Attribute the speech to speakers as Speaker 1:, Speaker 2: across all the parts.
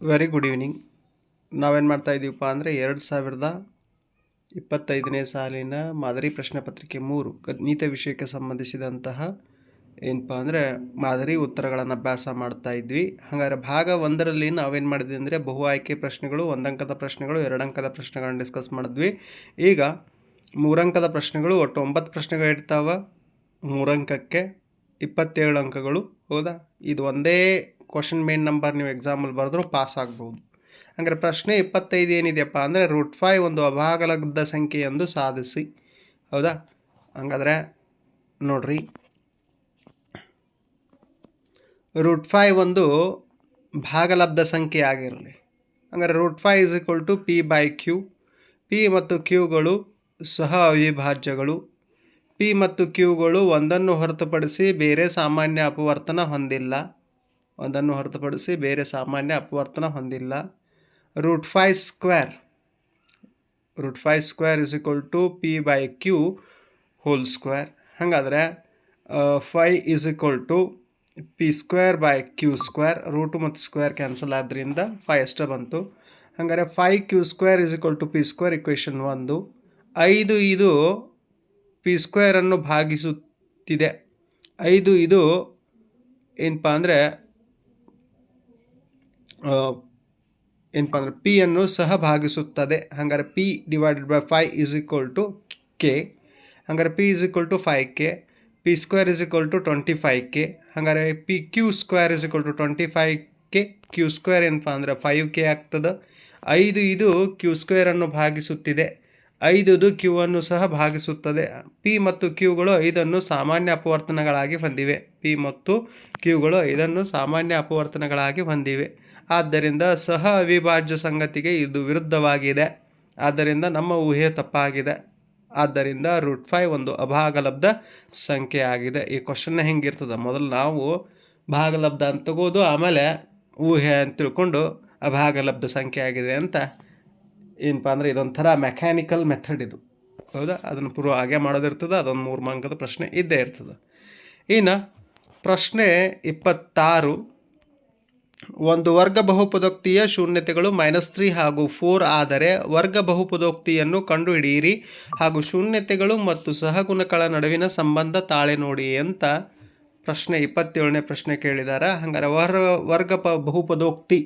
Speaker 1: Very good evening ನಾವೇನು ಮಾಡ್ತಾ ಇದ್ದೀವಪ್ಪ ಅಂದರೆ ಎರಡು ಸಾವಿರದ ಇಪ್ಪತ್ತೈದನೇ ಸಾಲಿನ ಮಾದರಿ ಪ್ರಶ್ನೆ ಪತ್ರಿಕೆ ಮೂರು, ಗಣಿತ ವಿಷಯಕ್ಕೆ ಸಂಬಂಧಿಸಿದಂತಹ ಏನಪ್ಪ ಅಂದರೆ ಮಾದರಿ ಉತ್ತರಗಳನ್ನು ಅಭ್ಯಾಸ ಮಾಡ್ತಾ ಇದ್ವಿ. ಹಾಗಾದರೆ ಭಾಗ ಒಂದರಲ್ಲಿ ನಾವೇನು ಮಾಡಿದ್ವಿ ಅಂದರೆ ಬಹು ಆಯ್ಕೆ ಪ್ರಶ್ನೆಗಳು, ಒಂದಂಕದ ಪ್ರಶ್ನೆಗಳು, ಎರಡಂಕದ ಪ್ರಶ್ನೆಗಳನ್ನು ಡಿಸ್ಕಸ್ ಮಾಡಿದ್ವಿ. ಈಗ ಮೂರಂಕದ ಪ್ರಶ್ನೆಗಳು, ಒಟ್ಟು ಒಂಬತ್ತು ಪ್ರಶ್ನೆಗಳು ಇರ್ತಾವ. ಮೂರಂಕಕ್ಕೆ ಇಪ್ಪತ್ತೇಳು ಅಂಕಗಳು, ಹೌದಾ? ಇದು ಒಂದೇ ಕ್ವಶನ್ ಮೇನ್ ನಂಬರ್ ನೀವು ಎಕ್ಸಾಮಲ್ಲಿ ಬರೆದ್ರೂ ಪಾಸ್ ಆಗ್ಬೋದು. ಹಂಗಾರೆ ಪ್ರಶ್ನೆ ಇಪ್ಪತ್ತೈದು ಏನಿದೆಯಪ್ಪ ಅಂದರೆ ರೂಟ್ ಫೈವ್ ಒಂದು ಸಂಖ್ಯೆ ಎಂದು ಸಾಧಿಸಿ. ಹೌದಾ? ಹಂಗಾದ್ರೆ ನೋಡ್ರಿ. ರೂಟ್ ಫೈವ್ ಒಂದು ಭಾಗಲಬ್ಧ ಸಂಖ್ಯೆ ಆಗಿರಲಿ. ಹಂಗಾರೆ root five is equal to P by Q P ಮತ್ತು ಕ್ಯೂಗಳು ಸಹ ಅವಿಭಾಜ್ಯಗಳು. ಪಿ ಮತ್ತು ಕ್ಯೂಗಳು ಒಂದನ್ನು ಹೊರತುಪಡಿಸಿ ಬೇರೆ ಸಾಮಾನ್ಯ ಅಪವರ್ತನ ಹೊಂದಿಲ್ಲ. ಒಂದನ್ನು ಹೊರತುಪಡಿಸಿ ಬೇರೆ ಸಾಮಾನ್ಯ ಅಪವರ್ತನ ಹೊಂದಿಲ್ಲ. Root five square. Root five square is equal to P by Q whole square. ಹಾಗಾದರೆ five is equal to P square by Q square. Root ಮತ್ತು ಸ್ಕ್ವೇರ್ ಕ್ಯಾನ್ಸಲ್ ಆದ್ದರಿಂದ ಫೈ ಅಷ್ಟೇ ಬಂತು. ಹಾಗಾದರೆ, five Q square is equal to P square equation ಒಂದು. ಐದು ಇದು P ಸ್ಕ್ವೇರನ್ನು ಭಾಗಿಸುತ್ತಿದೆ. ಐದು ಇದು ಏನಪ್ಪ ಅಂದರೆ ಏನಪ್ಪ ಅಂದರೆ ಪಿ ಅನ್ನು ಸಹ ಭಾಗಿಸುತ್ತದೆ. ಹಾಗಾದ್ರೆ P divided by five is equal to K ಹಾಗಾದ್ರೆ P is equal to five K P square is equal to twenty five K ಹಾಗಾದ್ರೆ P Q square is equal to twenty five K Q square ಏನಪ್ಪ ಅಂದರೆ five K ಆಗ್ತದೆ. ಐದು ಇದು Q ಸ್ಕ್ವೇರನ್ನು ಭಾಗಿಸುತ್ತಿದೆ. ಐದುದು Q ಅನ್ನು ಸಹ ಭಾಗಿಸುತ್ತದೆ. P ಮತ್ತು ಕ್ಯೂಗಳು ಐದನ್ನು ಸಾಮಾನ್ಯ ಅಪವರ್ತನಗಳಾಗಿ ಹೊಂದಿವೆ. ಪಿ ಮತ್ತು ಕ್ಯೂಗಳು ಐದನ್ನು ಸಾಮಾನ್ಯ ಅಪವರ್ತನಗಳಾಗಿ ಹೊಂದಿವೆ. ಆದ್ದರಿಂದ ಸಹ ಅವಿಭಾಜ್ಯ ಸಂಗತಿಗೆ ಇದು ವಿರುದ್ಧವಾಗಿದೆ. ಆದ್ದರಿಂದ ನಮ್ಮ ಊಹೆ ತಪ್ಪಾಗಿದೆ. ಆದ್ದರಿಂದ ರೂಟ್ ಫೈವ್ ಒಂದು ಅಭಾಗಲಬ್ಧ ಸಂಖ್ಯೆ ಆಗಿದೆ. ಈ ಕ್ವಶನ್ನ ಹೆಂಗಿರ್ತದೆ? ಮೊದಲು ನಾವು ಭಾಗಲಬ್ಧ ಅಂತ ತಗೋದು, ಆಮೇಲೆ ಊಹೆ ಅಂತ ತಿಳ್ಕೊಂಡು ಅಭಾಗಲಬ್ಧ ಸಂಖ್ಯೆ ಆಗಿದೆ ಅಂತ ಏನಪ್ಪ ಅಂದರೆ ಇದೊಂಥರ ಮೆಕ್ಯಾನಿಕಲ್ ಮೆಥಡ್ ಇದು. ಹೌದಾ? ಅದನ್ನು ಪೂರ್ವ ಹಾಗೆ ಮಾಡೋದಿರ್ತದೆ, ಅದೊಂದು ಮೂರು ಮಾಂಕದ ಪ್ರಶ್ನೆ ಇದ್ದೇ ಇರ್ತದೆ. ಇನ್ನು ಪ್ರಶ್ನೆ ಇಪ್ಪತ್ತಾರು. ಒಂದು ವರ್ಗ ಬಹುಪದೋಕ್ತಿಯ ಶೂನ್ಯತೆಗಳು ಮೈನಸ್ ತ್ರೀ ಹಾಗೂ ಫೋರ್ ಆದರೆ ವರ್ಗ ಬಹುಪದೋಕ್ತಿಯನ್ನು ಕಂಡುಹಿಡಿಯಿರಿ. ಹಾಗೂ ಶೂನ್ಯತೆಗಳು ಮತ್ತು ಸಹಗುಣಗಳ ನಡುವಿನ ಸಂಬಂಧ ತಾಳೆ ನೋಡಿ ಅಂತ ಪ್ರಶ್ನೆ ಇಪ್ಪತ್ತೇಳನೇ ಪ್ರಶ್ನೆ ಕೇಳಿದ್ದಾರೆ ಹಂಗಾರೆ ವರ್, ವರ್ಗ ಪ, ಬಹುಪದೋಕ್ತಿ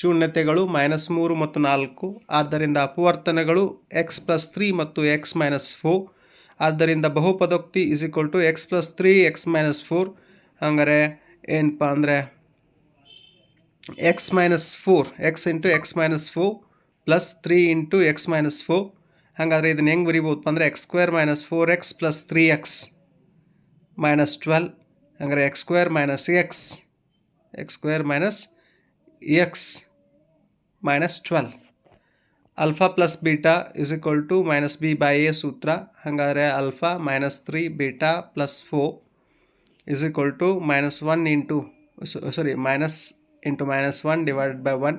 Speaker 1: ಶೂನ್ಯತೆಗಳು ಮೈನಸ್ ಮೂರು ಮತ್ತು ನಾಲ್ಕು. ಆದ್ದರಿಂದ ಅಪವರ್ತನಗಳು ಎಕ್ಸ್ ಪ್ಲಸ್ ತ್ರೀ ಮತ್ತು ಎಕ್ಸ್ ಮೈನಸ್ ಫೋರ್ ಆದ್ದರಿಂದ ಬಹುಪದೋಕ್ತಿ is equal to X plus three X minus four ಹಂಗಾರೆ ಏನಪ್ಪ ಅಂದರೆ X minus four X into X minus four plus three into X minus four ಹಾಗಾದರೆ ಇದನ್ನು ಹೆಂಗೆ ಬರಿಬೋದಪ್ಪ ಅಂದರೆ X square minus four X plus three X minus twelve ಹಂಗಾರೆ X square minus X X square minus X minus twelve alpha plus beta is equal to minus B by A ಸೂತ್ರ ಹಾಗಾದರೆ alpha minus three beta plus four is equal to minus one into sorry minus into minus one divided by one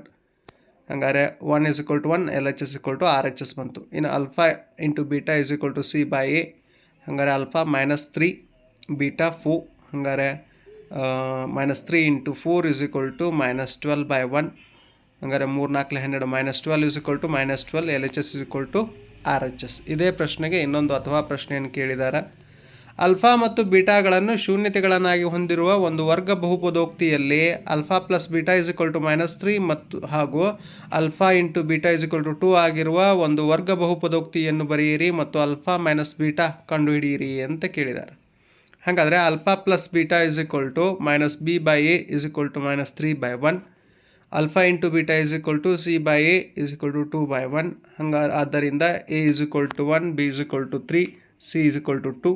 Speaker 1: ಹಂಗಾರೆ one is equal to one L H S equal to R H S ಬಂತು. ಇನ್ನು alpha into beta is equal to C by A ಹಂಗಾರೆ alpha minus three beta four ಹಂಗಾರೆ minus three into four is equal to minus twelve by one ಹಂಗಾರೆ ಮೂರು ನಾಲ್ಕು ಹನ್ನೆರಡು minus twelve is equal to minus twelve L H S is equal to R H S ಇದೇ ಪ್ರಶ್ನೆಗೆ ಇನ್ನೊಂದು ಅಥವಾ ಪ್ರಶ್ನೆಯನ್ನು ಕೇಳಿದ್ದಾರೆ ಅಲ್ಫಾ ಮತ್ತು ಬೀಟಾಗಳನ್ನು ಶೂನ್ಯತೆಗಳನ್ನಾಗಿ ಹೊಂದಿರುವ ಒಂದು ವರ್ಗ ಬಹುಪದೋಕ್ತಿಯಲ್ಲಿ alpha plus beta is equal to minus three ಮತ್ತು ಹಾಗೂ alpha into beta is equal to two ಆಗಿರುವ ಒಂದು ವರ್ಗ ಬಹುಪದೋಕ್ತಿಯನ್ನು ಬರೆಯಿರಿ ಮತ್ತು ಅಲ್ಫಾ ಮೈನಸ್ ಬೀಟಾ ಕಂಡುಹಿಡಿಯಿರಿ ಅಂತ ಕೇಳಿದ್ದಾರೆ. ಹಾಗಾದರೆ alpha plus beta is equal to minus B by A is equal to minus three by one. Alpha into beta is equal to C by A is equal to two by one. ಹಂಗ ಆದ್ದರಿಂದ A is equal to one, B is equal to three, C is equal to two.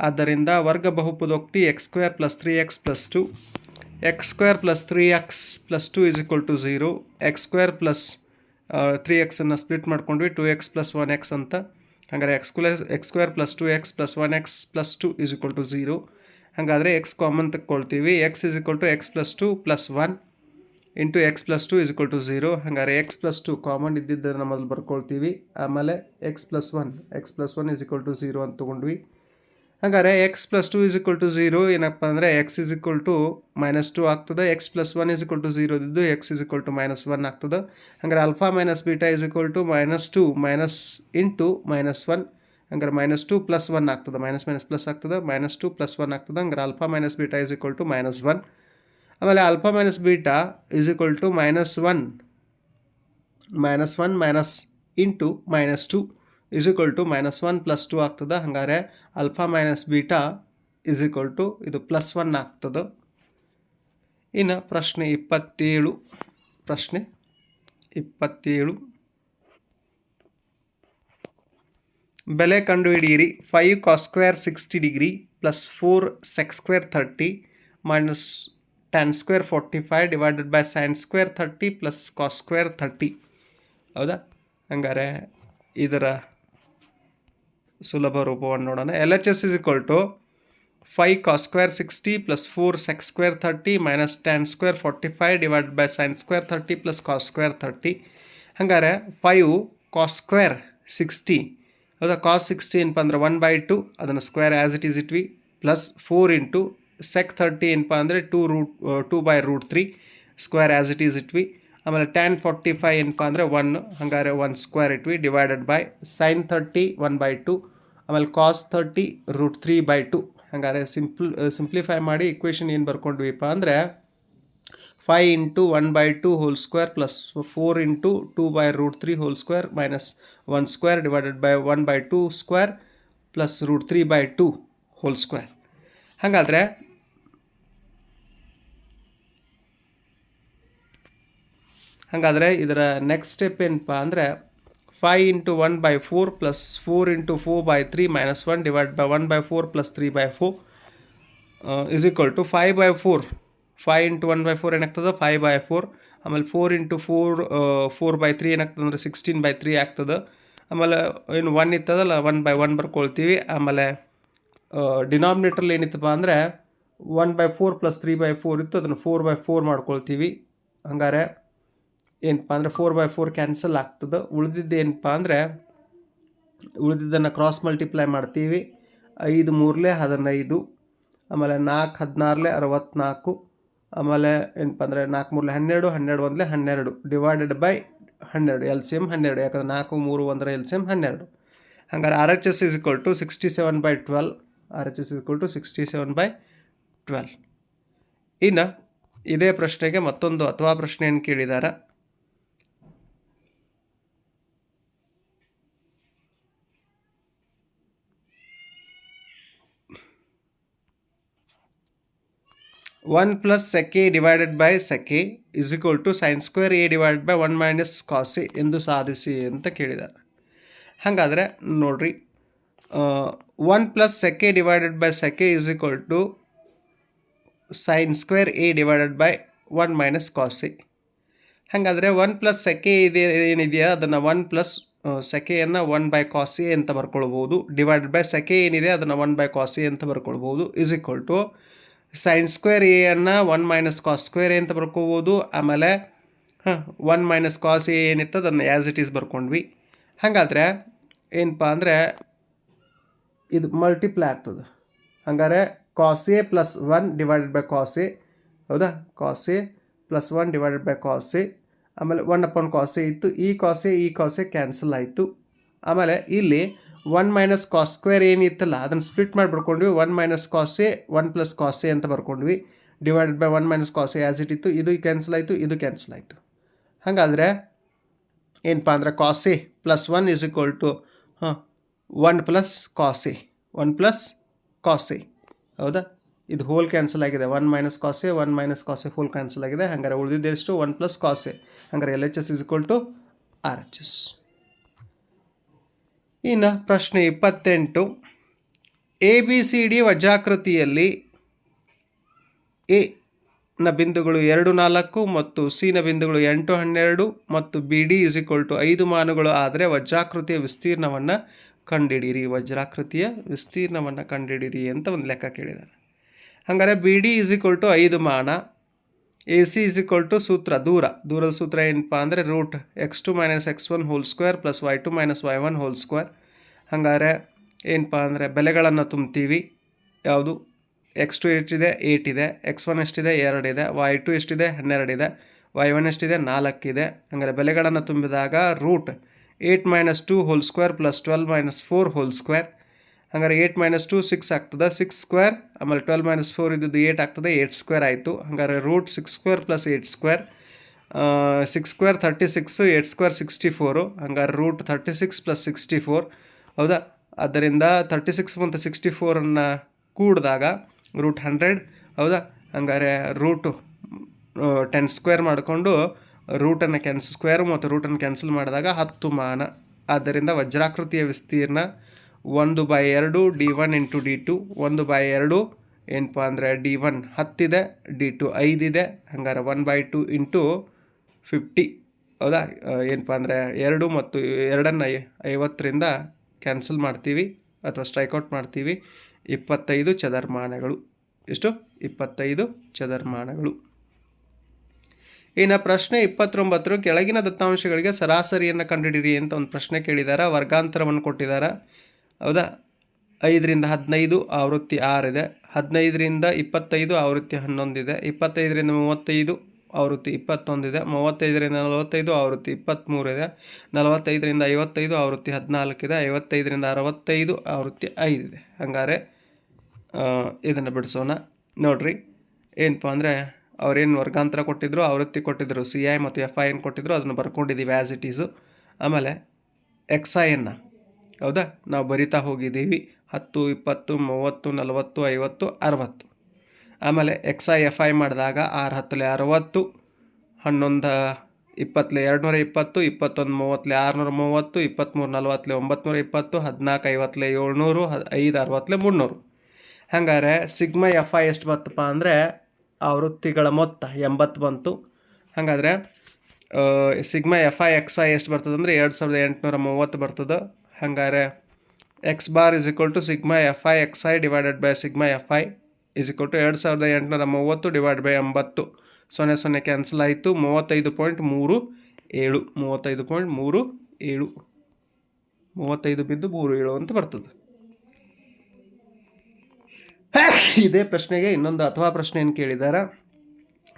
Speaker 1: ಆದ್ದರಿಂದ ವರ್ಗ ಬಹುಪದೋಕ್ತಿ X square plus three X plus two X square plus three X plus two is equal to zero X square plus three ಎಕ್ಸನ್ನು split ಮಾಡ್ಕೊಂಡ್ವಿ two X plus one X ಅಂತ ಹಾಗಾದರೆ X plus X square plus two X plus one X plus two is equal to zero ಹಾಗಾದರೆ X common ತಗೊಳ್ತೀವಿ X is equal to X plus two plus one into X plus two is equal to zero ಹಾಗಾದ್ರೆ X plus two common ಇದ್ದಿದ್ದನ್ನು ಮೊದಲು ಬರ್ಕೊಳ್ತೀವಿ ಆಮೇಲೆ X plus one X plus one is equal to zero ಅಂತ ತೊಗೊಂಡ್ವಿ ಹಾಗಾದ್ರೆ X plus two is equal to zero ಏನಪ್ಪ ಅಂದರೆ X is equal to minus two ಆಗ್ತದೆ. X plus one is equal to zero ಇದ್ದು X is equal to minus one ಆಗ್ತದೆ. ಹಂಗಾರೆ alpha minus beta is equal to minus two minus into minus one ಹಂಗಾರೆ minus two plus one ಆಗ್ತದೆ. Minus minus plus ಆಗ್ತದೆ. Minus two plus one ಆಗ್ತದೆ. ಹಂಗಾರೆ alpha minus beta is equal to minus one ಆಮೇಲೆ alpha minus beta is equal to minus one minus one minus into minus two is equal to minus one plus two ಆಗ್ತದೆ. ಹಂಗಾರೆ alpha minus beta is equal to ಇದು plus one ಆಗ್ತದೆ. ಇನ್ನು ಪ್ರಶ್ನೆ ಇಪ್ಪತ್ತೇಳು ಪ್ರಶ್ನೆ ಇಪ್ಪತ್ತೇಳು. ಬೆಲೆ ಕಂಡುಹಿಡಿಯಿರಿ. Five cos square sixty degree plus four sec square thirty minus tan square forty five divided by sine square thirty plus cos square thirty ಹೌದಾ? ಹಂಗಾರೆ ಇದರ ಸುಲಭ ರೂಪವನ್ನು ನೋಡೋಣ. L H S is equal to five cos square sixty plus four sec square thirty minus tan square forty five divide by sine square thirty plus cos square thirty ಹಂಗಾರೆ five cos square sixty ಹೌದಾ cos sixty ಏನಪ್ಪ ಅಂದ್ರೆ one by two ಅದನ್ನು square as it is ಇಟ್ವಿ plus four into sec thirty ಏನಪ್ಪ ಅಂದರೆ two root two by root three square as it is ಇಟ್ವಿ ಆಮೇಲೆ tan forty five ಏನಪ್ಪ ಅಂದರೆ one ಹಂಗಾರೆ one square ಇಟ್ವಿ divided by sine thirty one by two ಆಮೇಲೆ cos thirty root three by two ಹಂಗಾರೆ ಸಿಂಪ್ಲ್ simplify ಮಾಡಿ equation ಏನು ಬರ್ಕೊಂಡ್ವಿಪ್ಪ ಅಂದರೆ five into one by two whole square plus four into two by root three whole square minus one square divided by one by two square plus root three by two whole square ಹಾಗಾದರೆ ಹಾಗಾದರೆ ಇದರ next step ಏನಪ್ಪ ಅಂದರೆ five into one by four plus four into four by three minus one divide by one by four plus three by four is equal to five by four five into one by four ಏನಾಗ್ತದೆ? Five by four ಆಮೇಲೆ four into four four by three ಏನಾಗ್ತದೆ ಅಂದರೆ sixteen by three ಆಗ್ತದೆ. ಆಮೇಲೆ ಏನು one ಇತ್ತದಲ್ಲ one by one ಬರ್ಕೊಳ್ತೀವಿ. ಆಮೇಲೆ ಡಿನಾಮಿನೇಟ್ರಲ್ಲಿ ಏನಿತ್ತಪ್ಪ ಅಂದರೆ one by four plus three by four ಇತ್ತು. ಅದನ್ನು ಫೋರ್ ಬೈ ಫೋರ್ ಮಾಡ್ಕೊಳ್ತೀವಿ. ಹಂಗಾರೆ ಏನಪ್ಪ ಅಂದರೆ ಫೋರ್ ಬೈ ಫೋರ್ ಕ್ಯಾನ್ಸಲ್ ಆಗ್ತದೆ. ಉಳಿದಿದ್ದು ಏನಪ್ಪ ಅಂದರೆ ಉಳಿದಿದ್ದನ್ನು ಕ್ರಾಸ್ ಮಲ್ಟಿಪ್ಲೈ ಮಾಡ್ತೀವಿ. ಐದು ಮೂರಲೆ ಹದಿನೈದು, ಆಮೇಲೆ ನಾಲ್ಕು ಹದಿನಾರಲೆ ಅರವತ್ತ್ನಾಲ್ಕು ಆಮೇಲೆ ಏನಪ್ಪ ಅಂದರೆ ನಾಲ್ಕು ಮೂರಲೆ ಹನ್ನೆರಡು ಹನ್ನೆರಡು ಒಂದಲೆ ಹನ್ನೆರಡು ಡಿವೈಡೆಡ್ ಬೈ ಹನ್ನೆರಡು ಎಲ್ ಸಿ ಎಂ ಹನ್ನೆರಡು, ಯಾಕಂದ್ರೆ ನಾಲ್ಕು ಮೂರು ಒಂದರ ಎಲ್ ಸಿ ಎಂ ಹನ್ನೆರಡು. ಹಂಗಾರೆ R H S is equal to sixty seven by twelve R H S is equal to sixty seven by twelve ಇನ್ನು ಇದೇ ಪ್ರಶ್ನೆಗೆ ಮತ್ತೊಂದು ಅಥವಾ ಪ್ರಶ್ನೆಯನ್ನು ಕೇಳಿದ್ದಾರೆ one plus sec A divided by sec A is equal to sine square A divide by one minus cos A ಎಂದು ಸಾಧಿಸಿ ಅಂತ ಕೇಳಿದ್ದಾರೆ ಹಾಗಾದರೆ ನೋಡ್ರಿ one plus sec A divided by sec A is equal to sine square A divided by one minus cos A ಹಾಗಾದರೆ one plus sec A ಇದೆ, ಏನಿದೆಯಾ? ಅದನ್ನು ಒನ್ ಪ್ಲಸ್ ಸೆಕೆಯನ್ನು ಒನ್ ಬೈ ಕಾಸಿ ಅಂತ ಬರ್ಕೊಳ್ಬೋದು. ಡಿವೈಡೆಡ್ ಬೈ ಸೆಕೆ ಏನಿದೆ, ಅದನ್ನು ಒನ್ ಬೈ ಕಾಸಿ ಅಂತ ಬರ್ಕೊಳ್ಬೋದು. Is equal to sine square A ಅನ್ನು ಒನ್ ಮೈನಸ್ ಕಾಸ್ ಸ್ಕ್ವೇರ್ ಅಂತ ಬರ್ಕೋಬೋದು. ಆಮೇಲೆ, ಹಾಂ ಒನ್ ಮೈನಸ್ ಕಾಸ್ ಎ ಏನಿತ್ತು, ಅದನ್ನು ಆ್ಯಸ್ ಇಟ್ ಈಸ್ ಬರ್ಕೊಂಡ್ವಿ. ಹಾಗಾದರೆ ಏನಪ್ಪ ಅಂದರೆ, ಇದು ಮಲ್ಟಿಪ್ಲೈ ಆಗ್ತದೆ. ಹಂಗಾರೆ cos A plus one divided by cos A ಹೌದಾ? Cos A plus one divided by cos A ಆಮೇಲೆ ಒನ್ ಅಪಾನ್ ಕಾಸ್ ಎ ಇತ್ತು, ಈ ಕಾಸ್ ಈ ಕಾಸ್ ಕ್ಯಾನ್ಸಲ್ ಆಯಿತು. ಆಮೇಲೆ ಇಲ್ಲಿ ಒನ್ ಮೈನಸ್ ಕಾಸ್ ಸ್ಕ್ವೇರ್ ಏನಿತ್ತಲ್ಲ ಅದನ್ನು ಸ್ಪ್ಲಿಟ್ ಮಾಡಿ ಬರ್ಕೊಂಡ್ವಿ. One minus cos A one plus cos A ಅಂತ ಬರ್ಕೊಂಡ್ವಿ. Divided by one minus cos A as it ಇತ್ತು. ಇದು ಕ್ಯಾನ್ಸಲ್ ಆಯಿತು, ಇದು ಕ್ಯಾನ್ಸಲ್ ಆಯಿತು. ಹಾಗಾದರೆ ಏನಪ್ಪ ಅಂದರೆ cos A plus one is equal to ಹಾಂ one plus cos A one plus cos A ಹೌದಾ? ಇದು ಹೋಲ್ ಕ್ಯಾನ್ಸಲ್ ಆಗಿದೆ. One minus cos A one minus cos A whole cancel ಆಗಿದೆ. ಹಾಗಾದ್ರೆ ಉಳಿದಿದ್ದೆಷ್ಟು ಒನ್ ಪ್ಲಸ್ ಕಾಸೆ ಹಂಗಾರೆ L H S is equal to R H S ಇನ್ನು ಪ್ರಶ್ನೆ ಇಪ್ಪತ್ತೆಂಟು. ಎ ಬಿ ಸಿ ಡಿ ವಜ್ರಾಕೃತಿಯಲ್ಲಿ ಎ ನ ಬಿಂದುಗಳು ಎರಡು ನಾಲ್ಕು ಮತ್ತು ಸಿ ನ ಬಿಂದುಗಳು ಎಂಟು ಹನ್ನೆರಡು ಮತ್ತು B D is equal to ಐದು ಮಾನುಗಳು ಆದರೆ ವಜ್ರಾಕೃತಿಯ ವಿಸ್ತೀರ್ಣವನ್ನು ಕಂಡುಹಿಡಿಯಿರಿ ವಜ್ರಾಕೃತಿಯ ವಿಸ್ತೀರ್ಣವನ್ನು ಕಂಡುಹಿಡಿಯಿರಿ ಅಂತ ಒಂದು ಲೆಕ್ಕ ಕೇಳಿದ್ದಾರೆ. ಹಾಗಾದರೆ B D is equal to ಐದು ಮಾನ A C is equal to ಸೂತ್ರ ದೂರ ದೂರದ ಸೂತ್ರ ಏನಪ್ಪ ಅಂದರೆ root X two minus X one whole square plus Y two minus Y one whole square ಹಾಗಾದ್ರೆ ಏನಪ್ಪ ಅಂದರೆ ಬೆಲೆಗಳನ್ನು ತುಂಬ್ತೀವಿ ಯಾವುದು ಎಕ್ಸ್ ಟು ಎಷ್ಟಿದೆ ಏಯ್ಟ್ ಇದೆ ಎಕ್ಸ್ ಒನ್ ಎಷ್ಟಿದೆ ಎರಡಿದೆ ವೈ ಟು ಎಷ್ಟಿದೆ ಹನ್ನೆರಡಿದೆ ವೈ ಒನ್ ಎಷ್ಟಿದೆ ನಾಲ್ಕಿದೆ ಹಂಗಾರೆ ಬೆಲೆಗಳನ್ನು ತುಂಬಿದಾಗ root eight minus two whole square plus twelve minus four whole square ಹಂಗಾರೆ ಏಯ್ಟ್ ಮೈನಸ್ ಟು ಸಿಕ್ಸ್ ಆಗ್ತದೆ. ಸಿಕ್ಸ್ ಸ್ಕ್ವೇರ್ ಆಮೇಲೆ ಟ್ವೆಲ್ ಮೈನಸ್ ಫೋರ್ ಇದ್ದು ಏಯ್ಟ್ ಆಗ್ತದೆ. ಏಯ್ಟ್ ಸ್ಕ್ವೇರ್ ಆಯಿತು. ಹಂಗಾರೆ root six square plus eight square six square thirty six eight square sixty four ಹಂಗಾರೆ root thirty six plus sixty four ಹೌದಾ? ಅದರಿಂದ thirty six ಮತ್ತು ಸಿಕ್ಸ್ಟಿ ಫೋರನ್ನು ಕೂಡಿದಾಗ ರೂಟ್ ಹಂಡ್ರೆಡ್ ಹೌದಾ? ಹಂಗಾರೆ ರೂಟು ಟೆನ್ ಸ್ಕ್ವೇರ್ ಮಾಡಿಕೊಂಡು ರೂಟನ್ನು ಕ್ಯಾನ್ಸ್ ಸ್ಕ್ವೇರ್ ಮತ್ತು ರೂಟನ್ನು ಕ್ಯಾನ್ಸಲ್ ಮಾಡಿದಾಗ ಹತ್ತು ಮಾನ. ಆದ್ದರಿಂದ ವಜ್ರಾಕೃತಿಯ ವಿಸ್ತೀರ್ಣ ಒಂದು ಬೈ ಎರಡು D one into D two, ಒಂದು ಬೈ ಎರಡು ಏನಪ್ಪ ಅಂದರೆ ಡಿ ಒನ್ ಹತ್ತಿದೆ, ಡಿ ಟು ಐದಿದೆ, ಹಂಗಾರೆ one by two into fifty. ಹೌದಾ? ಏನಪ್ಪ ಅಂದರೆ ಎರಡು ಮತ್ತು ಎರಡನ್ನು ಐವತ್ತರಿಂದ ಕ್ಯಾನ್ಸಲ್ ಮಾಡ್ತೀವಿ ಅಥವಾ ಸ್ಟ್ರೈಕ್ಔಟ್ ಮಾಡ್ತೀವಿ. ಇಪ್ಪತ್ತೈದು ಚದರ್ಮಾನಗಳು. ಎಷ್ಟು? ಇಪ್ಪತ್ತೈದು ಚದರ್ಮಾನಗಳು. ಇನ್ನು ಪ್ರಶ್ನೆ ಇಪ್ಪತ್ತೊಂಬತ್ತರ, ಕೆಳಗಿನ ದತ್ತಾಂಶಗಳಿಗೆ ಸರಾಸರಿಯನ್ನು ಕಂಡುಹಿಡಿಯಿರಿ ಅಂತ ಒಂದು ಪ್ರಶ್ನೆ ಕೇಳಿದ್ದಾರೆ ವರ್ಗಾಂತರವನ್ನು ಕೊಟ್ಟಿದ್ದಾರೆ ಹೌದಾ? ಐದರಿಂದ ಹದಿನೈದು ಆವೃತ್ತಿ ಆರಿದೆ ಹದಿನೈದರಿಂದ ಇಪ್ಪತ್ತೈದು ಆವೃತ್ತಿ ಹನ್ನೊಂದಿದೆ ಇಪ್ಪತ್ತೈದರಿಂದ ಮೂವತ್ತೈದು ಆವೃತ್ತಿ ಇಪ್ಪತ್ತೊಂದಿದೆ ಮೂವತ್ತೈದರಿಂದ ನಲವತ್ತೈದು ಆವೃತ್ತಿ ಇಪ್ಪತ್ತ್ಮೂರಿದೆ ನಲವತ್ತೈದರಿಂದ ಐವತ್ತೈದು ಆವೃತ್ತಿ ಹದಿನಾಲ್ಕಿದೆ ಐವತ್ತೈದರಿಂದ ಅರವತ್ತೈದು ಆವೃತ್ತಿ ಐದಿದೆ ಹಂಗಾರೆ ಇದನ್ನು ಬಿಡಿಸೋಣ. ನೋಡಿರಿ, ಏನಪ್ಪ ಅಂದರೆ ಅವ್ರೇನು ವರ್ಗಾಂತರ ಕೊಟ್ಟಿದ್ರು, ಆವೃತ್ತಿ ಕೊಟ್ಟಿದ್ದರು ಸಿ ಐ ಮತ್ತು ಎಫ್ ಐ ಏನು ಕೊಟ್ಟಿದ್ರು, ಅದನ್ನು ಬರ್ಕೊಂಡಿದ್ದೀವಿ ಆ್ಯಸ್ ಇಟ್ ಈಸು ಆಮೇಲೆ ಎಕ್ಸ್ ಐಯನ್ನು ಹೌದಾ? ನಾವು ಬರಿತಾ ಹೋಗಿದ್ದೀವಿ. ಹತ್ತು, ಇಪ್ಪತ್ತು, ಮೂವತ್ತು, ನಲವತ್ತು, ಐವತ್ತು, ಅರವತ್ತು. ಆಮೇಲೆ ಎಕ್ಸ್ ಐ ಎಫ್ ಐ ಮಾಡಿದಾಗ ಆರು ಹತ್ತಲೆ ಅರವತ್ತು, ಹನ್ನೊಂದು, ಇಪ್ಪತ್ತಲೆ ಎರಡುನೂರ ಇಪ್ಪತ್ತು, ಇಪ್ಪತ್ತೊಂದು, ಮೂವತ್ತಲೆ ಆರುನೂರ ಮೂವತ್ತು, ಇಪ್ಪತ್ತ್ಮೂರು, ನಲ್ವತ್ತಲೆ ಒಂಬತ್ನೂರ ಇಪ್ಪತ್ತು, ಹದಿನಾಲ್ಕು, ಐವತ್ತಲೆ ಏಳ್ನೂರು ಹ ಐದು ಅರವತ್ತಲೆ ಮುನ್ನೂರು. ಹಾಗಾದ್ರೆ ಸಿಗ್ಮ ಎಫ್ ಐ ಎಷ್ಟು ಬಂತಪ್ಪ ಅಂದರೆ ಆವೃತ್ತಿಗಳ ಮೊತ್ತ ಎಂಬತ್ತು ಬಂತು. ಹಾಗಾದರೆ sigma F I X I ಎಷ್ಟು ಬರ್ತದೆ ಅಂದರೆ ಎರಡು ಸಾವಿರದ ಎಂಟುನೂರ ಮೂವತ್ತು ಬರ್ತದೆ. ಹಂಗಾರೆ X bar is equal to sigma F I X I divided by sigma F I is equal to ಎರಡು ಸಾವಿರದ ಎಂಟುನೂರ ಮೂವತ್ತು ಡಿವೈಡ್ ಬೈ ಎಂಬತ್ತು. ಸೊನ್ನೆ ಸೊನ್ನೆ ಕ್ಯಾನ್ಸಲ್ ಆಯಿತು. ಮೂವತ್ತೈದು ಪಾಯಿಂಟ್ ಮೂರು ಏಳು. ಮೂವತ್ತೈದು ಪಾಯಿಂಟ್ ಮೂರು ಏಳು. ಮೂವತ್ತೈದು ಬಿದ್ದು ಮೂರು ಏಳು ಅಂತ ಬರ್ತದೆ. ಇದೇ ಪ್ರಶ್ನೆಗೆ ಇನ್ನೊಂದು ಅಥವಾ ಪ್ರಶ್ನೆಯನ್ನು ಕೇಳಿದ್ದಾರೆ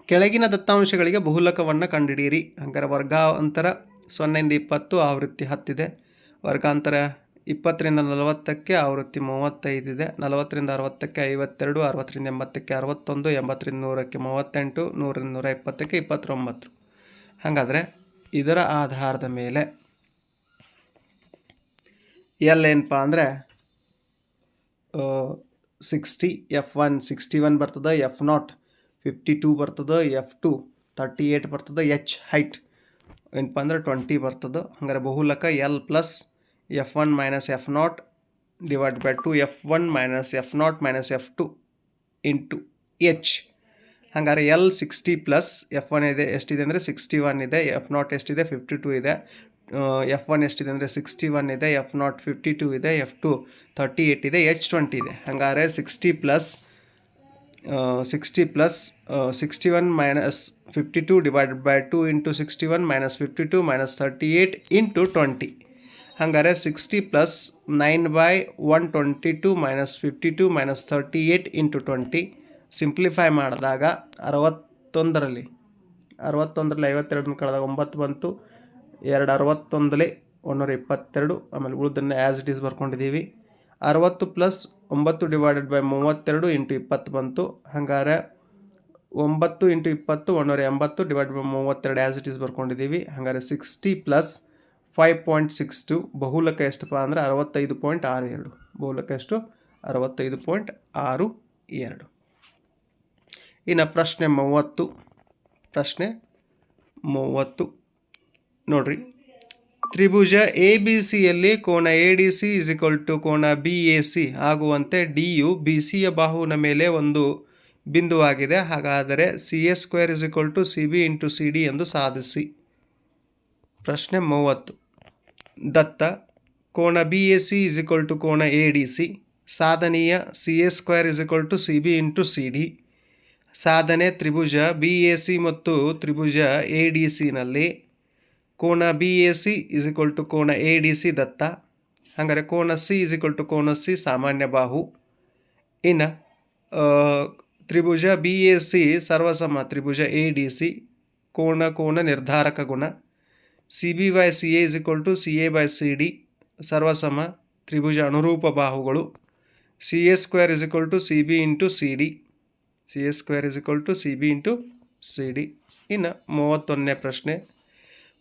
Speaker 1: ಕೆಳಗಿನ ದತ್ತಾಂಶಗಳಿಗೆ ಬಹುಲಕವನ್ನು ಕಂಡುಹಿಡಿಯಿರಿ ಹಂಗಾರೆ ವರ್ಗಾಂತರ ಸೊನ್ನೆಯಿಂದ ಇಪ್ಪತ್ತು ಆವೃತ್ತಿ ಹತ್ತಿದೆ. ವರ್ಗಾಂತರ ಇಪ್ಪತ್ತರಿಂದ ನಲವತ್ತಕ್ಕೆ ಆವೃತ್ತಿ ಮೂವತ್ತೈದಿದೆ ನಲವತ್ತರಿಂದ ಅರವತ್ತಕ್ಕೆ ಐವತ್ತೆರಡು, ಅರವತ್ತರಿಂದ ಎಂಬತ್ತಕ್ಕೆ ಅರವತ್ತೊಂದು, ಎಂಬತ್ತರಿಂದ ನೂರಕ್ಕೆ ಮೂವತ್ತೆಂಟು, ನೂರರಿಂದ ನೂರ ಇಪ್ಪತ್ತಕ್ಕೆ ಇಪ್ಪತ್ತೊಂಬತ್ತು. ಹಾಗಾದರೆ ಇದರ ಆಧಾರದ ಮೇಲೆ ಏನಪ್ಪ ಅಂದರೆ sixty F one sixty one ಬರ್ತದೆ ಎಫ್ ನಾಟ್ ಫಿಫ್ಟಿ ಟೂ ಬರ್ತದೆ ಎಫ್ ಟು ತರ್ಟಿ ಏಯ್ಟ್ ಬರ್ತದೆ ಎಚ್ ಹೈಟ್ ಏನಪ್ಪ ಅಂದ್ರೆ ಟ್ವೆಂಟಿ ಬರ್ತದೆ. ಹಂಗಾರೆ ಬಹುಲಕ L plus F one minus F naught divide by two F one minus F naught minus F two into H ಹಂಗಾರೆ L sixty plus F one ಇದೆ. ಎಷ್ಟಿದೆ ಅಂದರೆ sixty one ಇದೆ. ಎಫ್ ನಾಟ್ ಎಷ್ಟಿದೆ? ಫಿಫ್ಟಿ ಟೂ ಇದೆ. F one ಎಷ್ಟಿದೆ ಅಂದರೆ sixty one ಇದೆ. ಎಫ್ ನಾಟ್ ಫಿಫ್ಟಿ ಟೂ ಇದೆ. ಎಫ್ ಟು ಥರ್ಟಿ ಏಯ್ಟ್ ಇದೆ. ಎಚ್ ಟ್ವೆಂಟಿ ಇದೆ. ಹಂಗಾರೆ sixty plus sixty plus sixty one minus fifty two divided by two into sixty one minus fifty two minus thirty eight into twenty by sixty plus nine by one twenty two minus fifty two minus thirty eight into twenty simplify ಮಾಡಿದಾಗ ಅರವತ್ತೊಂದರಲ್ಲಿ ಅರವತ್ತೊಂದರಲ್ಲಿ ಐವತ್ತೆರಡನ್ನ ಕಳೆದಾಗ ಒಂಬತ್ತು ಬಂತು. ಎರಡು ಅರವತ್ತೊಂದರಲ್ಲಿ ಒಂದೂರ ಇಪ್ಪತ್ತೆರಡು. ಆಮೇಲೆ ಉಳಿದನ್ನು as it is ಬರ್ಕೊಂಡಿದ್ದೀವಿ. ಅರವತ್ತು ಪ್ಲಸ್ ಒಂಬತ್ತು ಡಿವೈಡೆಡ್ ಬೈ ಮೂವತ್ತೆರಡು ಇಂಟು ಇಪ್ಪತ್ತು ಬಂತು. ಹಂಗಾರೆ ಒಂಬತ್ತು ಇಂಟು ಇಪ್ಪತ್ತು ಒಂದೂರ ಎಂಬತ್ತು ಡಿವೈಡ್ ಬೈ ಮೂವತ್ತೆರಡು ಆ್ಯಸ್ ಇಟ್ ಈಸ್ ಬರ್ಕೊಂಡಿದ್ದೀವಿ. ಹಂಗಾರೆ sixty plus five point six two ಬಹುಲಕ ಎಷ್ಟಪ್ಪ ಅಂದರೆ ಅರವತ್ತೈದು ಪಾಯಿಂಟ್ ಆರು ಎರಡು. ಬಹುಲಕ ಎಷ್ಟು? ಅರವತ್ತೈದು ಪಾಯಿಂಟ್ ಆರು ಎರಡು. ಇನ್ನು ಪ್ರಶ್ನೆ ಮೂವತ್ತು. ಪ್ರಶ್ನೆ ಮೂವತ್ತು. ನೋಡ್ರಿ. ತ್ರಿಭುಜ ಎ ಬಿ ಸಿಯಲ್ಲಿ ಕೋನ A D C is equal to ಕೋನ ಬಿ ಎ ಸಿ ಆಗುವಂತೆ ಡಿ ಯು ಬಿ ಸಿಯ ಬಾಹುವಿನ ಮೇಲೆ ಒಂದು ಬಿಂದುವಾಗಿದೆ ಹಾಗಾದರೆ C A square is equal to C B into C D ಎಂದು ಸಾಧಿಸಿ. ಪ್ರಶ್ನೆ ಮೂವತ್ತು. ದತ್ತ, ಕೋನ B A C is equal to ಕೋನ A D C ಸಾಧನೀಯ C A square is equal to C B into C D ಸಾಧನೆ ತ್ರಿಭುಜ B A C ಮತ್ತು ತ್ರಿಭುಜ ಎ ಡಿ ಸಿನಲ್ಲಿ ಕೋನ B A C is equal to ಕೋನ A D C ದತ್ತ. ಹಾಗಾದರೆ ಕೋನ ಸಿ ಇಸ್ ಇಕ್ವಲ್ ಟು ಕೋನ ಸಿ ಸಾಮಾನ್ಯ ಬಾಹು. ಇನ್ನು ತ್ರಿಭುಜ ಬಿ ಎ ಸಿ ಸರ್ವಸಮ ತ್ರಿಭುಜ ಎ ಡಿ ಸಿ ಕೋಣ ಕೋಣ ನಿರ್ಧಾರಕ ಗುಣ. C B by C A is equal to C A by C D ಸರ್ವಸಮ ತ್ರಿಭುಜ ಅನುರೂಪ ಬಾಹುಗಳು. C A square is equal to C B into C D C A square is equal to C B into C D ಇನ್ನು, ಮೂವತ್ತೊಂದನೇ ಪ್ರಶ್ನೆ.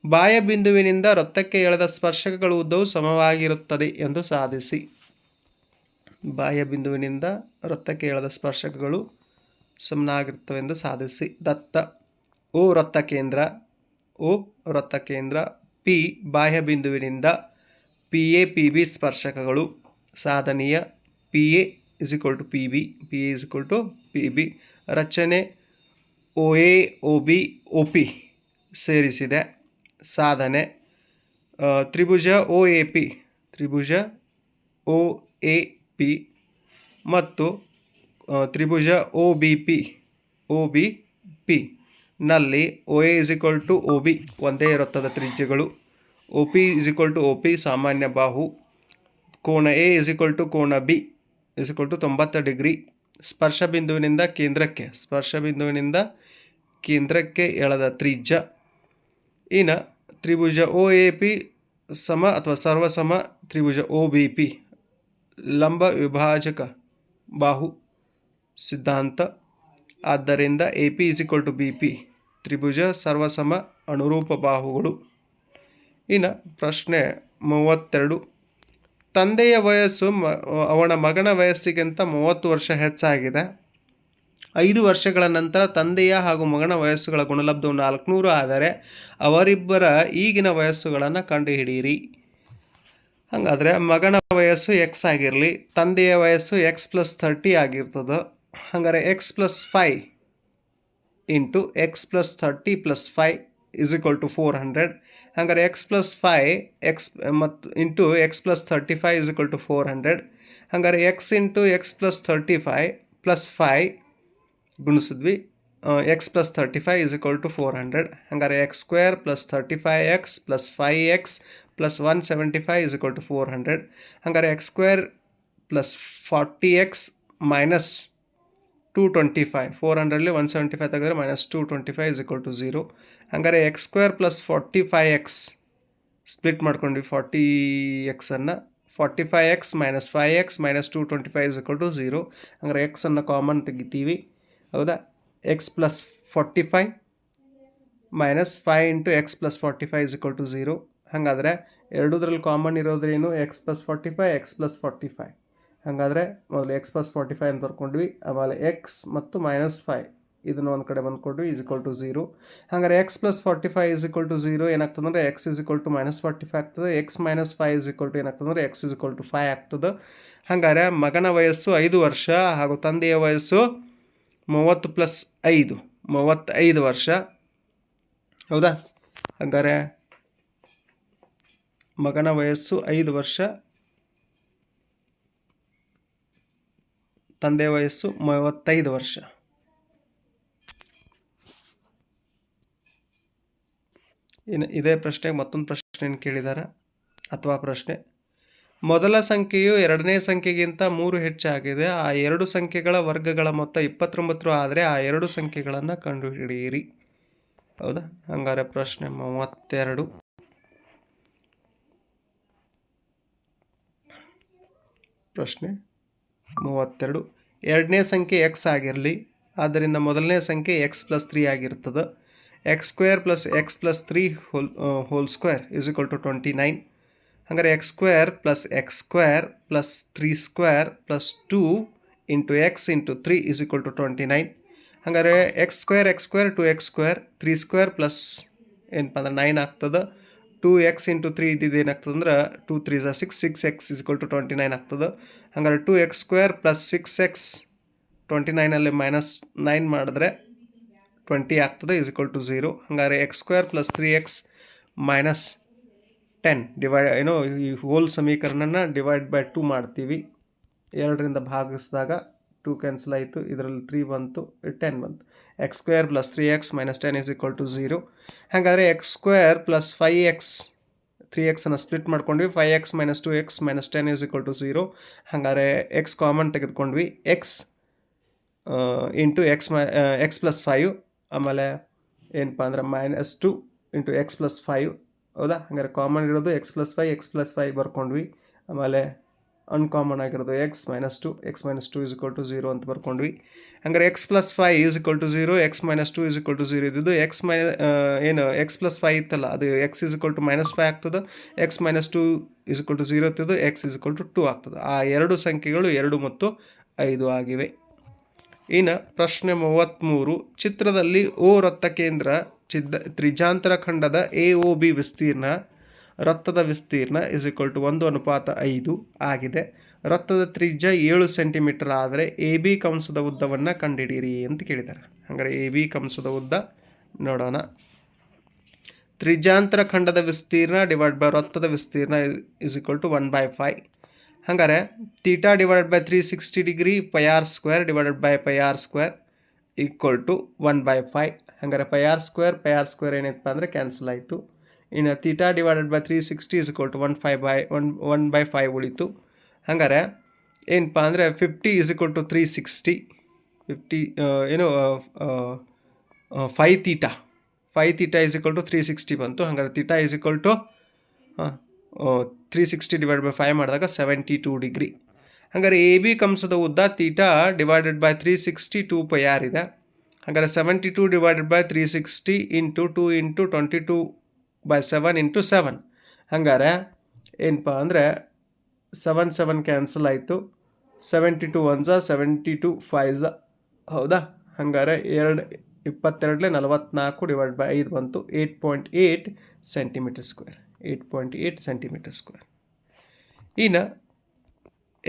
Speaker 1: ಬಾಯ ಬಿಂದುವಿನಿಂದ ವೃತ್ತಕ್ಕೆ ಎಳೆದ ಸ್ಪರ್ಶಕಗಳು ಉದ್ದವು ಸಮವಾಗಿರುತ್ತದೆ ಎಂದು ಸಾಧಿಸಿ. ಬಾಹ್ಯ ಬಿಂದುವಿನಿಂದ ವೃತ್ತಕ್ಕೆ ಎಳೆದ ಸ್ಪರ್ಶಕಗಳು ಸಮನಾಗಿರುತ್ತವೆ ಎಂದು ಸಾಧಿಸಿ. ದತ್ತ, ಓ ವೃತ್ತ ಕೇಂದ್ರ ಓ ವೃತ್ತ ಕೇಂದ್ರ ಪಿ ಬಾಹ್ಯ ಬಿಂದುವಿನಿಂದ ಪಿ ಎ ಪಿ ಬಿ ಸ್ಪರ್ಶಕಗಳು. ಸಾಧನೀಯ P A is equal to P B P A is equal to P B ರಚನೆ O A O B O P ಸೇರಿಸಿದೆ. ಸಾಧನೆ ತ್ರಿಭುಜ ಒ ಎ ಪಿ ತ್ರಿಭುಜ ಒ ಎ ಪಿ ಮತ್ತು ತ್ರಿಭುಜ O B P O B P ನಲ್ಲಿ O A is equal to O B ಒಂದೇ ವೃತ್ತದ ತ್ರಿಜ್ಯಗಳು. O P is equal to O P ಸಾಮಾನ್ಯ ಬಾಹು. ಕೋಣ ಎ ಇಸ್ ಇಕ್ವಲ್ ಟು ಕೋಣ ಬಿ ಇಸ್ ಇಕ್ವಲ್ ಟು ತೊಂಬತ್ತು degree. ಸ್ಪರ್ಶ ಬಿಂದುವಿನಿಂದ ಕೇಂದ್ರಕ್ಕೆ, ಸ್ಪರ್ಶ ಬಿಂದುವಿನಿಂದ ಕೇಂದ್ರಕ್ಕೆ ಎಳೆದ ತ್ರಿಜ್ಯ. ಇನ್ನು ತ್ರಿಭುಜ ಒ ಎ ಪಿ ಸಮ ಅಥವಾ ಸರ್ವಸಮ ತ್ರಿಭುಜ ಒ ಬಿ ಪಿ ಲಂಬ ವಿಭಾಜಕ ಬಾಹು ಸಿದ್ಧಾಂತ. ಆದ್ದರಿಂದ A P is equal to B P ತ್ರಿಭುಜ ಸರ್ವಸಮ ಅನುರೂಪ ಬಾಹುಗಳು. ಇನ್ನು ಪ್ರಶ್ನೆ ಮೂವತ್ತೆರಡು. ತಂದೆಯ ವಯಸ್ಸು ಮ ಅವನ ಮಗನ ವಯಸ್ಸಿಗಿಂತ ಮೂವತ್ತು ವರ್ಷ ಹೆಚ್ಚಾಗಿದೆ. ಐದು ವರ್ಷಗಳ ನಂತರ ತಂದೆಯ ಹಾಗೂ ಮಗನ ವಯಸ್ಸುಗಳ ಗುಣಲಬ್ಧವು ನಾಲ್ಕುನೂರು ಆದರೆ ಅವರಿಬ್ಬರ ಈಗಿನ ವಯಸ್ಸುಗಳನ್ನು ಕಂಡುಹಿಡಿಯಿರಿ. ಹಾಗಾದರೆ ಮಗನ ವಯಸ್ಸು ಎಕ್ಸ್ ಆಗಿರಲಿ, ತಂದೆಯ ವಯಸ್ಸು ಎಕ್ಸ್ ಪ್ಲಸ್ ಥರ್ಟಿ ಆಗಿರ್ತದೆ. ಹಾಗಾದರೆ x plus five into x plus thirty plus five is equal to four hundred ಹಾಗಾದ್ರೆ ಎಕ್ಸ್ ಪ್ಲಸ್ ಫೈ ಎಕ್ಸ್ ಮತ್ತು into x plus thirty five is equal to four hundred ಹಾಗಾದ್ರೆ x into x plus thirty five plus five ಗುಣಿಸಿದ್ವಿ. X plus thirty five is equal to four hundred ಹಂಗಾರೆ x square plus thirty five x plus five x plus one seventy five is equal to four hundred ಹಂಗಾರೆ x square plus forty x minus two twenty five four ಹಂಡ್ರೆಡ್ಲಿ one seventy five ತೆಗೆದ್ರೆ minus two twenty five is equal to zero ಹಂಗಾರೆ x square plus forty five x split ಮಾಡ್ಕೊಂಡ್ವಿ forty ಎಕ್ಸನ್ನು forty five x minus five x minus two twenty five is equal to zero ಹಂಗಾರೆ ಎಕ್ಸನ್ನು common ತೆಗಿತೀವಿ. ಹೌದಾ? X plus forty five minus five into x plus forty five is equal to zero ಹಾಗಾದರೆ ಎರಡೂದ್ರಲ್ಲಿ common ಇರೋದ್ರೇನು x plus forty five x plus forty five ಹಾಗಾದರೆ ಮೊದಲು X plus forty five ಅಂತ ಬರ್ಕೊಂಡ್ವಿ, ಆಮೇಲೆ ಎಕ್ಸ್ ಮತ್ತು ಮೈನಸ್ ಫೈ ಇದನ್ನು ಒಂದು ಕಡೆ ಬಂದ್ಕೊಂಡ್ವಿ ಇಸ್ ಇಕ್ವಲ್ ಟು ಝೀರೋ ಹಾಗಾದ್ರೆ x plus forty five is equal to zero ಏನಾಗ್ತಂದ್ರೆ x is equal to minus forty five ಆಗ್ತದೆ. X minus five is equal to ಏನಾಗ್ತಂದ್ರೆ x is equal to five ಆಗ್ತದೆ. ಹಾಗಾದ್ರೆ ಮಗನ ವಯಸ್ಸು ಐದು ವರ್ಷ, ಹಾಗೂ ತಂದೆಯ ವಯಸ್ಸು ಮೂವತ್ತು ಪ್ಲಸ್ ಐದು, ಮೂವತ್ತೈದು ವರ್ಷ. ಹೌದಾ? ಹಾಗಾದರೆ ಮಗನ ವಯಸ್ಸು ಐದು ವರ್ಷ, ತಂದೆ ವಯಸ್ಸು ಮೂವತ್ತೈದು ವರ್ಷ. ಇನ್ನು ಇದೇ ಪ್ರಶ್ನೆಗೆ ಮತ್ತೊಂದು ಪ್ರಶ್ನೆ ಕೇಳಿದ್ದಾರೆ ಅಥವಾ ಪ್ರಶ್ನೆ? ಮೊದಲ ಸಂಖ್ಯೆಯು ಎರಡನೇ ಸಂಖ್ಯೆಗಿಂತ ಮೂರು ಹೆಚ್ಚಾಗಿದೆ. ಆ ಎರಡು ಸಂಖ್ಯೆಗಳ ವರ್ಗಗಳ ಮೊತ್ತ ಇಪ್ಪತ್ತೊಂಬತ್ತು ಆದರೆ ಆ ಎರಡು ಸಂಖ್ಯೆಗಳನ್ನು ಕಂಡುಹಿಡಿಯಿರಿ. ಹೌದಾ? ಹಂಗಾರೆ ಪ್ರಶ್ನೆ ಮೂವತ್ತೆರಡು. ಪ್ರಶ್ನೆ ಮೂವತ್ತೆರಡು. ಎರಡನೇ ಸಂಖ್ಯೆ ಎಕ್ಸ್ ಆಗಿರಲಿ. ಆದ್ದರಿಂದ ಮೊದಲನೇ ಸಂಖ್ಯೆ ಎಕ್ಸ್ ಪ್ಲಸ್ ತ್ರೀ ಆಗಿರ್ತದೆ. X square plus x plus three whole whole square is equal to twenty nine ಹಾಗಾದ್ರೆ x square plus x square plus three square plus two into x into three is equal to twenty nine ಹಂಗಾರೆ x square x square two x square three square plus ಏನಪ್ಪ ಅಂದ್ರೆ nine ಆಗ್ತದೆ. Two X into three ಇದ್ದಿದ್ದು ಏನಾಗ್ತದೆ ಅಂದ್ರೆ two three Jha six six x is equal to twenty nine ಆಗ್ತದೆ. ಹಂಗಾರೆ two x square plus six x twenty ನೈನಲ್ಲಿ minus nine ಮಾಡಿದ್ರೆ twenty ಆಗ್ತದೆ ಇಸ್ ಈಕ್ವಲ್ ಟು ಝೀರೋ ಹಂಗಾರೆ x square plus three x minus ten divide ಏನೋ ಈ whole ಸಮೀಕರಣನ divide by two ಮಾಡ್ತೀವಿ. ಎರಡರಿಂದ ಭಾಗಿಸಿದಾಗ ಟೂ ಕ್ಯಾನ್ಸಲ್ ಆಯಿತು. ಇದರಲ್ಲಿ ತ್ರೀ ಬಂತು ಟೆನ್ ಬಂತು. X square plus three x minus ten is equal to zero ಹಾಗಾದರೆ x square plus five x three ಎಕ್ಸನ್ನು split ಮಾಡ್ಕೊಂಡ್ವಿ. Five x minus two x minus ten is equal to zero ಹಾಗಾದ್ರೆ x common ತೆಗೆದುಕೊಂಡ್ವಿ. X into X ಮೈ X plus five ಆಮೇಲೆ ಏನಪ್ಪ ಅಂದ್ರೆ minus two into x plus five ಹೌದಾ? ಹಂಗಾರೆ common ಇರೋದು x plus five x plus five ಬರ್ಕೊಂಡ್ವಿ. ಆಮೇಲೆ ಅನ್ಕಾಮನ್ ಆಗಿರೋದು x minus two x minus two is to zero ಅಂತ ಬರ್ಕೊಂಡ್ವಿ. ಹಂಗಾರೆ x plus five is to zero x minus two is to zero ಇದ್ದು x ಮೈ ಏನು ಎಕ್ಸ್ ಪ್ಲಸ್ ಫೈ ಇತ್ತಲ್ಲ, ಅದು x is to minus five ಆಗ್ತದೆ x minus two is to zero ಇರ್ತದೆ ಎಕ್ಸ್ ಇಸ್ ಟು ಟು ಆಗ್ತದೆ. ಆ ಎರಡು ಸಂಖ್ಯೆಗಳು ಎರಡು ಮತ್ತು ಐದು ಆಗಿವೆ. ಇನ್ನು ಪ್ರಶ್ನೆ ಮೂವತ್ತ್ಮೂರು ಚಿತ್ರದಲ್ಲಿ ಓ ವೃತ್ತ ಕೇಂದ್ರ ಚಿದ್ದ ತ್ರಿಜಾಂತರ ಖಂಡದ ಎ ಓ ಬಿ ವಿಸ್ತೀರ್ಣ ವೃತ್ತದ ವಿಸ್ತೀರ್ಣ ಇಸ್ ಈಕ್ವಲ್ ಟು ಒಂದು ಅನುಪಾತ ಐದು ಆಗಿದೆ. ವೃತ್ತದ ತ್ರಿಜ್ಯ ಏಳು ಸೆಂಟಿಮೀಟರ್ ಆದರೆ ಎ ಬಿ ಕಂಸದ ಉದ್ದವನ್ನು ಕಂಡುಹಿಡಿಯಿರಿ ಅಂತ ಕೇಳಿದ್ದಾರೆ ಹಾಗಾದರೆ ಎ ಬಿ ಕಂಸದ ಉದ್ದ ನೋಡೋಣ. ತ್ರಿಜಾಂತರ ಖಂಡದ ವಿಸ್ತೀರ್ಣ ಡಿವೈಡ್ ಬೈ ವೃತ್ತದ ವಿಸ್ತೀರ್ಣ is equal to one by five ಹಂಗಾರೆ theta divide by three sixty degree pi r square divided by pi r square equal to one by five ಹಂಗಾರೆ pi r square pi r square ಏನೈತಪ್ಪ ಅಂದರೆ cancel ಆಯಿತು. ಇನ್ನು theta divided by three sixty is equal to one five by one one by five ಉಳಿತು. ಹಂಗಾರೆ ಏನಪ್ಪ ಅಂದರೆ fifty is equal to three sixty fifty ಏನು five theta five theta is equal to three sixty ಬಂತು. ಹಂಗಾರೆ theta is equal to three sixty divide by five ಮಾಡಿದಾಗ seventy two degree ಹಾಗಾದ್ರೆ A B ಕಂಸದ ಉದ್ದ theta divided by three sixty two pi r ಇದೆ. ಹಾಗಾದ್ರೆ seventy two divided by three sixty into two into twenty two by seven into seven ಹಂಗಾರೆ ಏನಪ್ಪ ಅಂದರೆ seven seven cancel ಆಯಿತು. Seventy two once seventy two ಫೈಝ ಹೌದಾ? ಹಂಗಾರೆ ಎರಡು, ಇಪ್ಪತ್ತೆರಡಲೇ ನಲವತ್ನಾಲ್ಕು ಡಿವೈಡ್ ಬೈ ಐದು ಬಂತು. Eight point eight centimetre square eight point eight centimetre square ಇನ್ನು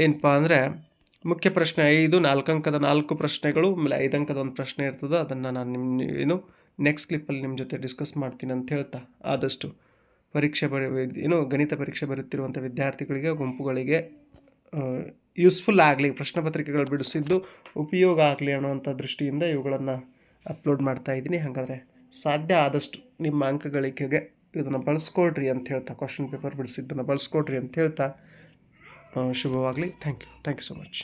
Speaker 1: ಏನಪ್ಪ ಅಂದರೆ, ಮುಖ್ಯ ಪ್ರಶ್ನೆ ಐದು, ನಾಲ್ಕು ಅಂಕದ ನಾಲ್ಕು ಪ್ರಶ್ನೆಗಳು, ಆಮೇಲೆ ಐದು ಅಂಕದ ಒಂದು ಪ್ರಶ್ನೆ ಇರ್ತದೆ, ಅದನ್ನು ನಾನು ನಿಮ್ಮ ಏನು ನೆಕ್ಸ್ಟ್ ಕ್ಲಿಪ್ಪಲ್ಲಿ ನಿಮ್ಮ ಜೊತೆ ಡಿಸ್ಕಸ್ ಮಾಡ್ತೀನಿ ಅಂತ ಹೇಳ್ತಾ, ಆದಷ್ಟು ಪರೀಕ್ಷೆ ಬರಿ, ಏನು, ಗಣಿತ ಪರೀಕ್ಷೆ ಬರುತ್ತಿರುವಂಥ ವಿದ್ಯಾರ್ಥಿಗಳಿಗೆ, ಗುಂಪುಗಳಿಗೆ ಯೂಸ್ಫುಲ್ ಆಗಲಿ, ಪ್ರಶ್ನೆ ಪತ್ರಿಕೆಗಳು ಬಿಡಿಸಿದ್ದು ಉಪಯೋಗ ಆಗಲಿ ಅನ್ನುವಂಥ ದೃಷ್ಟಿಯಿಂದ ಇವುಗಳನ್ನು ಅಪ್ಲೋಡ್ ಮಾಡ್ತಾ ಇದ್ದೀನಿ. ಹಾಗಾದರೆ ಸಾಧ್ಯ ಆದಷ್ಟು ನಿಮ್ಮ ಅಂಕಗಳಿಕೆಗೆ ಇದನ್ನು ಬಳಸ್ಕೊಡ್ರಿ ಅಂತ ಹೇಳ್ತಾ ಕ್ವಶನ್ ಪೇಪರ್ ಬಿಡಿಸಿದ್ದನ್ನು ಬಳಸ್ಕೊಡ್ರಿ ಅಂತ ಹೇಳ್ತಾ ಶುಭವಾಗಲಿ thank you thank you so much